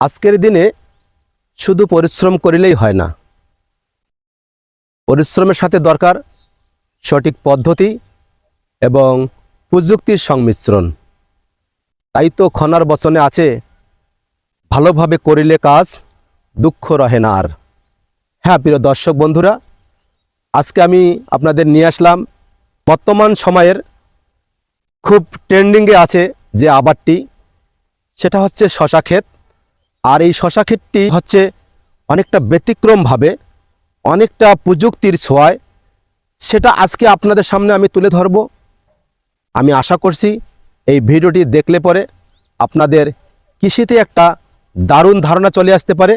আজকের দিনে শুধু পরিশ্রম করিলেই হয় না। পরিশ্রমের সাথে দরকার সঠিক পদ্ধতি এবং প্রযুক্তির সংমিশ্রণ। তাই তো খনার বচনে আছে, ভালোভাবে করিলে কাজ দুঃখ রহে না আর। হ্যাঁ প্রিয় দর্শক বন্ধুরা, আজকে আমি আপনাদের নিয়ে আসলাম বর্তমান সময়ের খুব ট্রেন্ডিংয়ে আছে যে আবারটি, সেটা হচ্ছে শশা ক্ষেত। আর এই শশা ক্ষেতটি হচ্ছে অনেকটা ব্যতিক্রমভাবে, অনেকটা প্রযুক্তির ছোঁয়ায়। সেটা আজকে আপনাদের সামনে আমি তুলে ধরব। আমি আশা করছি এই ভিডিওটি দেখলে পরে আপনাদের কৃষিতে একটা দারুণ ধারণা চলে আসতে পারে,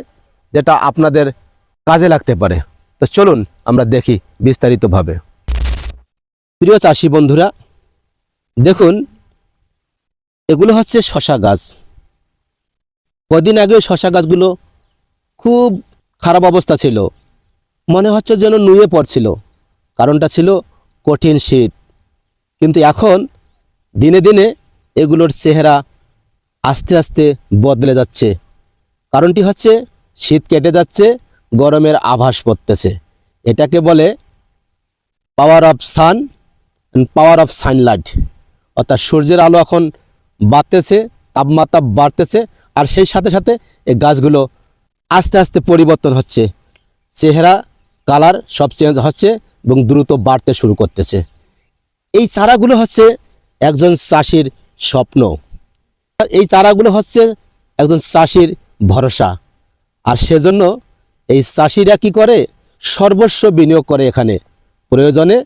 যেটা আপনাদের কাজে লাগতে পারে। তো চলুন আমরা দেখি বিস্তারিতভাবে। প্রিয় চাষি বন্ধুরা, দেখুন, এগুলো হচ্ছে শশা গাছ। কদিন আগে শশা গাছগুলো খুব খারাপ অবস্থা ছিল। মনে হচ্ছে যেন নুয়ে পড়ছিল। কারণটা ছিল কঠিন শীত। কিন্তু এখন দিনে দিনে এগুলোর চেহারা আস্তে আস্তে বদলে যাচ্ছে। কারণটি হচ্ছে শীত কেটে যাচ্ছে, গরমের আভাস পড়তেছে। এটাকে বলে power of sun power of sunlight অর্থাৎ সূর্যের আলো এখন বাড়তেছে, তাপমাত্রা বাড়তেছে আর সেই সাথে সাথে এই গাছগুলো আস্তে আস্তে পরিবর্তন হচ্ছে। চেহারা, কালার সব চেঞ্জ হচ্ছে এবং দ্রুত বাড়তে শুরু করতেছে। এই চারাগুলো হচ্ছে একজন চাষির স্বপ্ন। আর এই চারাগুলো হচ্ছে একজন চাষির ভরসা। আর সেজন্য এই চাষিরা কি করে? সর্বস্ব বিনিয়োগ করে এখানে। প্রয়োজনে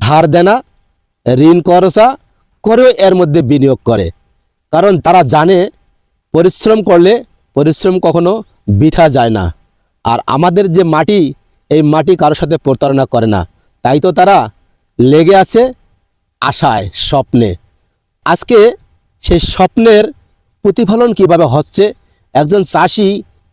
ধার দেনা, ঋণ করসা করেও এর মধ্যে বিনিয়োগ করে। কারণ তারা জানে পরিশ্রম করলে পরিশ্রম কখনো বৃথা যায় না। আর আমাদের যে মাটি, এই মাটি কারোর সাথে প্রতারণা করে না। তাই তো তারা লেগে আছে আশায়, স্বপ্নে। আজকে সেই স্বপ্নের প্রতিফলন কীভাবে হচ্ছে, একজন চাষি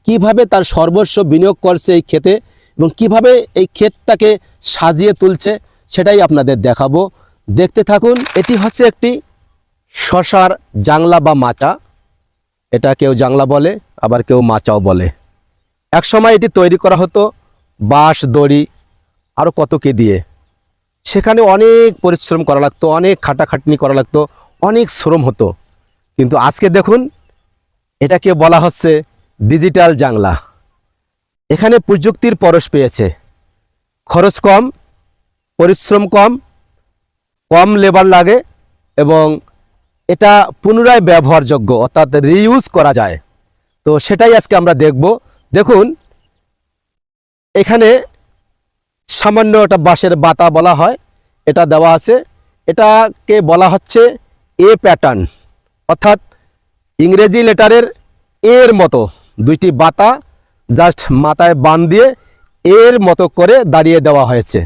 কীভাবে তার সর্বস্ব বিনিয়োগ করছে এই ক্ষেতে এবং কীভাবে এই ক্ষেতটাকে সাজিয়ে তুলছে, সেটাই আপনাদের দেখাবো। দেখতে থাকুন, এটি হচ্ছে একটি শশার জাংলা বা মাচা। এটা কেউ জাংলা বলে, আবার কেউ মাচাও বলে। একসময় এটি তৈরি করা হতো, বাঁশ, দড়ি আরও কত কি দিয়ে। সেখানে অনেক পরিশ্রম করা লাগতো, অনেক খাটাখাটনি করা লাগতো, অনেক শ্রম হতো। কিন্তু আজকে দেখুন, এটাকে বলা হচ্ছে ডিজিটাল জাংলা। এখানে প্রযুক্তির পরশ পেয়েছে। খরচ কম, পরিশ্রম কম কম লেবার লাগে এবং এটা পুনরায় ব্যবহারযোগ্য, অর্থাৎ রিইউজ করা যায়। তো সেটাই আজকে আমরা দেখব। দেখুন, এখানে সামান্য একটা বাঁশের বাতা বলা হয়, এটা দেওয়া আছে। এটাকে বলা হচ্ছে এ প্যাটার্ন অর্থাৎ ইংরেজি লেটারের এর মতো, দুইটি বাতা জাস্ট মাথায় বান দিয়ে এর মতো করে দাঁড়িয়ে দেওয়া হয়েছে।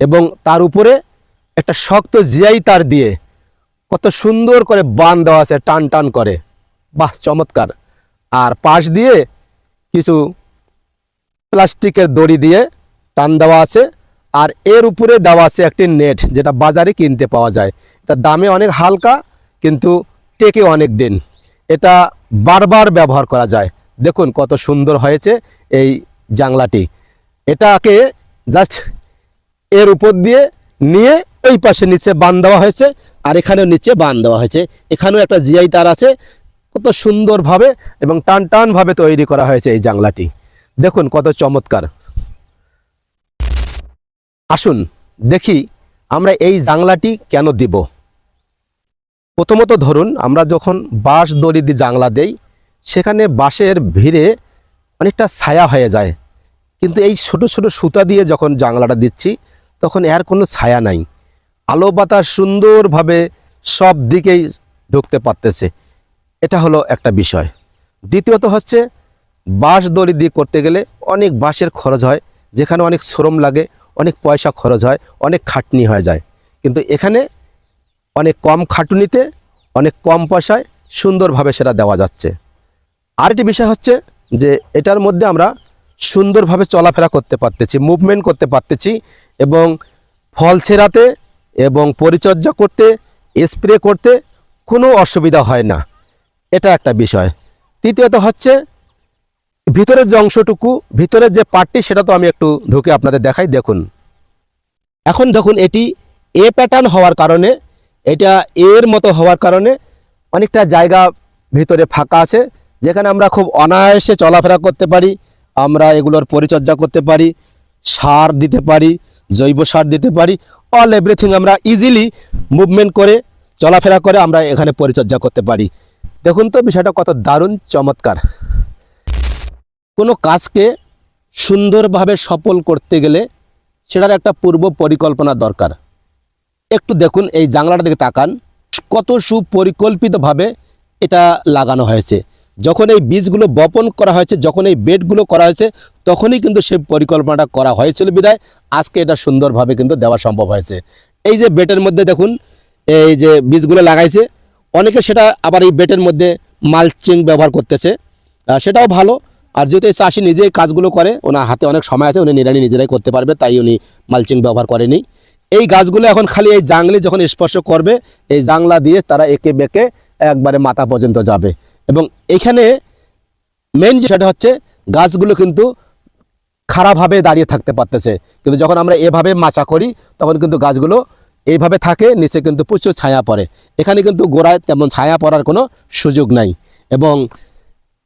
এবং তার উপরে একটা শক্ত জিআই তার দিয়ে কত সুন্দর করে বান দেওয়া আছে, টান টান করে। বাহ, চমৎকার। আর পাশ দিয়ে কিছু প্লাস্টিকের দড়ি দিয়ে টান দেওয়া আছে, আর এর উপরে দেওয়া আছে একটি নেট যেটা বাজারে কিনতে পাওয়া যায়। এটা দামে অনেক হালকা, কিন্তু টেকে অনেক দিন। এটা বারবার ব্যবহার করা যায়। দেখুন কত সুন্দর হয়েছে এই জাংলাটি এটাকে জাস্ট এর উপর দিয়ে নিয়ে ওই পাশে নিচে বান দেওয়া হয়েছে। আর এখানেও নিচে বান দেওয়া হয়েছে। এখানেও একটা জিআই তার আছে। কত সুন্দরভাবে এবং টান টানভাবে তৈরি করা হয়েছে এই জাংলাটি। দেখুন কত চমৎকার। আসুন দেখি আমরা এই জাংলাটি কেন দিব। প্রথমত ধরুন আমরা যখন বাঁশ দড়ি দিয়ে জাংলা দেই, সেখানে বাঁশের ভিড়ে অনেকটা ছায়া হয়ে যায়। কিন্তু এই ছোট ছোট সুতা দিয়ে যখন জাংলাটা দিচ্ছি, তখন এর কোনো ছায়া নাই। আলো বাতাস সুন্দরভাবে সব দিকেই ঢুকতে পারতেছে। এটা হলো একটা বিষয়। দ্বিতীয়ত হচ্ছে, বাঁশ দড়ি দিয়ে করতে গেলে অনেক বাঁশের খরচ হয়, যেখানে অনেক শ্রম লাগে, অনেক পয়সা খরচ হয়, অনেক খাটনি হয়ে যায়। কিন্তু এখানে অনেক কম খাটুনিতে, অনেক কম পয়সায় সুন্দরভাবে সেটা দেওয়া যাচ্ছে। আরেকটি বিষয় হচ্ছে যে, এটার মধ্যে আমরা সুন্দরভাবে চলাফেরা করতে পারতেছি মুভমেন্ট করতে পারতেছি এবং ফল ছেঁড়াতে এবং পরিচর্যা করতে, স্প্রে করতে কোনো অসুবিধা হয় না। এটা একটা বিষয়। তৃতীয়ত হচ্ছে, ভিতরের যে অংশটুকু, ভিতরের যে পার্টটি, সেটা তো আমি একটু ঢুকে আপনাদের দেখাই, দেখুন। এখন দেখুন, এটি এ প্যাটার্ন হওয়ার কারণে, এটা এর মতো হওয়ার কারণে অনেকটা জায়গা ভিতরে ফাঁকা আছে, যেখানে আমরা খুব অনায়াসে চলাফেরা করতে পারি, আমরা এগুলোর পরিচর্যা করতে পারি, সার দিতে পারি জৈব সার দিতে পারি। অল এভরিথিং আমরা ইজিলি মুভমেন্ট করে, চলাফেরা করে আমরা এখানে পরিচর্যা করতে পারি। দেখুন তো বিষয়টা কত দারুণ চমৎকার। কোনো কাজকে সুন্দরভাবে সফল করতে গেলে সেটার একটা পূর্ব পরিকল্পনা দরকার। একটু দেখুন এই জাংলাটা দিকে তাকান। কত সুপরিকল্পিতভাবে এটা লাগানো হয়েছে। যখন এই বীজগুলো বপন করা হয়েছে, যখন এই বেডগুলো করা হয়েছে, তখনই কিন্তু সেই পরিকল্পনাটা করা হয়েছিল বিদায় আজকে এটা সুন্দরভাবে কিন্তু দেওয়া সম্ভব হয়েছে। এই যে বেটের মধ্যে দেখুন, এই যে বীজগুলো লাগাইছে, অনেকে সেটা আবার এই বেটের মধ্যে মালচিং ব্যবহার করতেছে। সেটাও ভালো। আর যেহেতু এই চাষি নিজেই কাজগুলো করে, ওনার হাতে অনেক সময় আছে, উনি নিরানি নিজেরাই করতে পারবে, তাই উনি মালচিং ব্যবহার করেনি। এই গাছগুলো এখন খালি এই জাংলি যখন স্পর্শ করবে, এই জাংলা দিয়ে তারা একে বেঁকে একবারে মাথা পর্যন্ত যাবে। এবং এখানে মেন যেটা হচ্ছে, গাছগুলো কিন্তু খারাপভাবে দাঁড়িয়ে থাকতে পারতেছে। কিন্তু যখন আমরা এভাবে মাচা করি, তখন কিন্তু গাছগুলো এইভাবে থাকে, নিচে কিন্তু প্রচুর ছায়া পড়ে। এখানে কিন্তু গোড়ায় তেমন ছায়া পড়ার কোনো সুযোগ নাই। এবং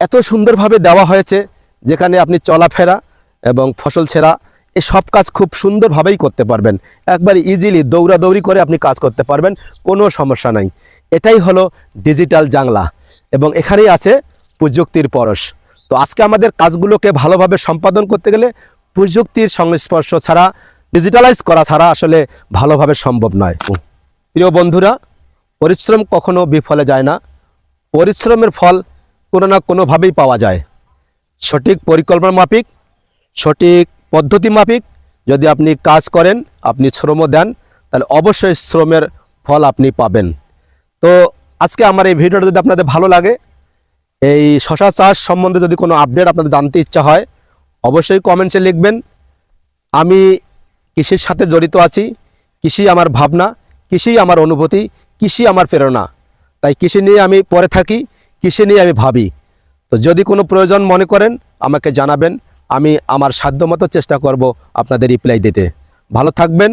এত সুন্দরভাবে দেওয়া হয়েছে, যেখানে আপনি চলাফেরা এবং ফসল ছেঁড়া এই সব কাজ খুব সুন্দরভাবেই করতে পারবেন। একবার ইজিলি দৌড়াদৌড়ি করে আপনি কাজ করতে পারবেন, কোনো সমস্যা নাই। এটাই হলো ডিজিটাল জাংলা। এবং এখানেই আছে প্রযুক্তির পরশ। তো আজকে আমাদের কাজগুলোকে ভালোভাবে সম্পাদন করতে গেলে প্রযুক্তির সংস্পর্শ ছাড়া ডিজিটালাইজ করা ছাড়া আসলে ভালোভাবে সম্ভব নয়। প্রিয় বন্ধুরা, পরিশ্রম কখনো বিফলে যায় না। পরিশ্রমের ফল কোনো না কোনোভাবেই পাওয়া যায়। সঠিক পরিকল্পনা মাফিক, সঠিক পদ্ধতি মাফিক, যদি আপনি কাজ করেন, আপনি শ্রম দেন, তাহলে অবশ্যই শ্রমের ফল আপনি পাবেন। তো আজকে আমার এই ভিডিওটা যদি আপনাদের ভালো লাগে, এই শশা চাষ সম্বন্ধে যদি কোনো আপডেট আপনাদের জানতে ইচ্ছা হয়, অবশ্যই কমেন্টসে লিখবেন। আমি কৃষির সাথে জড়িত আছি, কৃষি আমার ভাবনা, কৃষি আমার অনুভূতি, কৃষি আমার প্রেরণা। তাই কৃষি নিয়ে আমি পরে থাকি, কৃষি নিয়ে আমি ভাবি। তো যদি কোনো প্রয়োজন মনে করেন, আমাকে জানাবেন, আমি আমার সাধ্যমতো চেষ্টা করব আপনাদের রিপ্লাই দিতে। ভালো থাকবেন,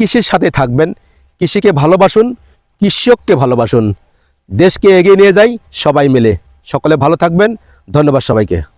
কৃষির সাথে থাকবেন, কৃষিকে ভালোবাসুন, কৃষককে ভালোবাসুন। দেশকে এগিয়ে নিয়ে যাই সবাই মিলে। সকলে ভালো থাকবেন। ধন্যবাদ সবাইকে।